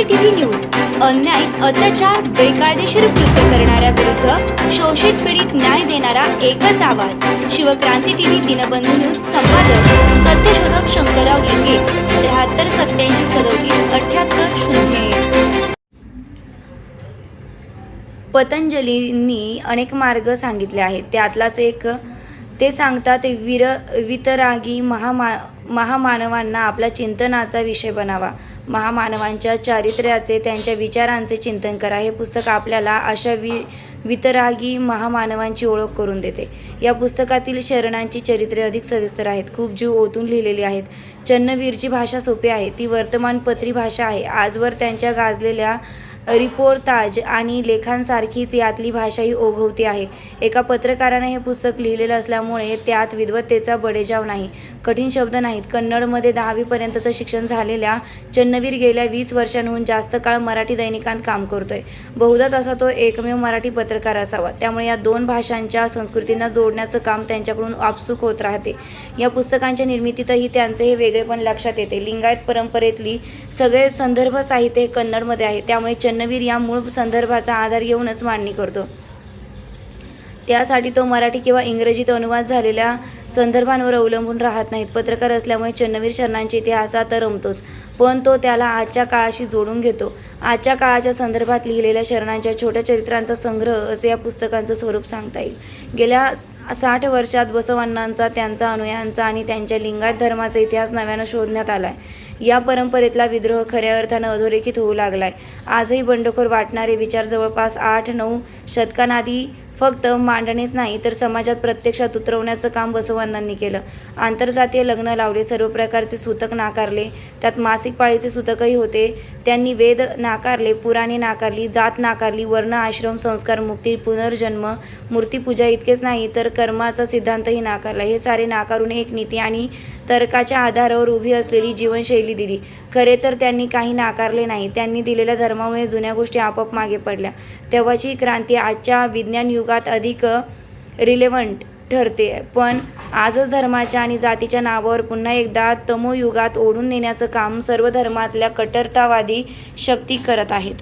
क्रांती news अन्याय अत्याचार बेकायदेशीर कृत्य करणाऱ्या विरुद्ध शोषित पीडित न्याय देणारा एकच आवाज. शिवक्रांती टीव्ही दिनबंधू न्यूज संपादक सत्यशोधक शंकरराव लिंगे त्र्याहत्तर सत्याऐंशी सदोतीस अठ्याहत्तर शून्य पतंजलींनी अनेक मार्ग सांगितले आहेत. त्यातलाच एक ते सांगतात वीर वितरागी महामा महामानवांना आपला चिंतनाचा विषय बनावा. महामानवांच्या चारित्र्याचे त्यांच्या विचारांचे चिंतन करा. हे पुस्तक आपल्याला अशा वि वितरागी महामानवांची ओळख करून देते. या पुस्तकातील शरणांची चरित्रे अधिक सविस्तर आहेत. खूप जीव ओतून लिहिलेली आहेत. चन्नवीरची भाषा सोपी आहे. ती वर्तमानपत्री भाषा आहे. आजवर त्यांच्या गाजलेल्या रिपोर्ताज आणि लेखांसारखीच यातली भाषाही ओघवती आहे. एका पत्रकाराने हे पुस्तक लिहिलेलं असल्यामुळे त्यात विद्वत्तेचा बडेजाव नाही. कठीण शब्द नाहीत. कन्नडमध्ये दहावीपर्यंतचं शिक्षण झालेल्या चन्नवीर गेल्या वीस वर्षांहून जास्त काळ मराठी दैनिकांत काम करतोय. बहुधा तसा तो एकमेव मराठी पत्रकार असावा. त्यामुळे या दोन भाषांच्या संस्कृतींना जोडण्याचं काम त्यांच्याकडून आपसूक होत राहते. या पुस्तकांच्या निर्मितीतही त्यांचे हे वेगळेपण लक्षात येते. लिंगायत परंपरेतली सगळे संदर्भ साहित्य हे कन्नडमध्ये आहे. त्यामुळे चन्नवीर या मूळ संदर्भाचा आधार घेऊनच मांडणी करतो. त्यासाठी तो मराठी किंवा इंग्रजीत अनुवाद झालेल्या संदर्भांवर अवलंबून राहत नाहीत. पत्रकार असल्यामुळे चन्नवीर शरणांच्या इतिहासात रमतोच पण तो त्याला आजच्या काळाशी जोडून घेतो. आजच्या काळाच्या संदर्भात लिहिलेल्या शरणांच्या छोट्या चरित्रांचा संग्रह असे या पुस्तकांचं स्वरूप सांगता येईल. गेल्या साठ वर्षात बसवांनांचा त्यांचा अनुयायांचा आणि त्यांच्या लिंगायत धर्माचा इतिहास नव्यानं शोधण्यात आलाय. या परंपरेतला विद्रोह खऱ्या अर्थानं अधोरेखित होऊ लागलाय. आजही बंडखोर वाटणारे विचार जवळपास आठ नऊ शतकांआधी फक्त मांडणेच नाही तर समाजात प्रत्यक्षात उतरवण्याचं काम बसवांनांनी केलं. आंतरजातीय लग्न लावले सर्व प्रकारचे सूतक नाकारले. त्यात मासिक पाळीचे सूतकही होते. त्यांनी वेद नाकारले पुराणे नाकारली जात नाकारली वर्ण आश्रम संस्कार मुक्ती पुनर्जन्म मूर्तीपूजा इतकेच नाही तर कर्माचा सिद्धांतही नाकारला. हे सारे नाकारून एक नीती आणि तर्काच्या आधारावर उभी असलेली जीवनशैली दिली. खरे तर त्यांनी काही नाकारले नाही. त्यांनी दिलेल्या धर्मामुळे जुन्या गोष्टी आपोआप मागे पडल्या. तेव्हाची क्रांती आजच्या विज्ञान युगात अधिक रिलेव्हंट ठरते. पण आजच धर्माच्या आणि जातीच्या नावावर पुन्हा एकदा तमोयुगात ओढून नेण्याचं काम सर्व धर्मातल्या कट्टरतावादी शक्ती करत आहेत.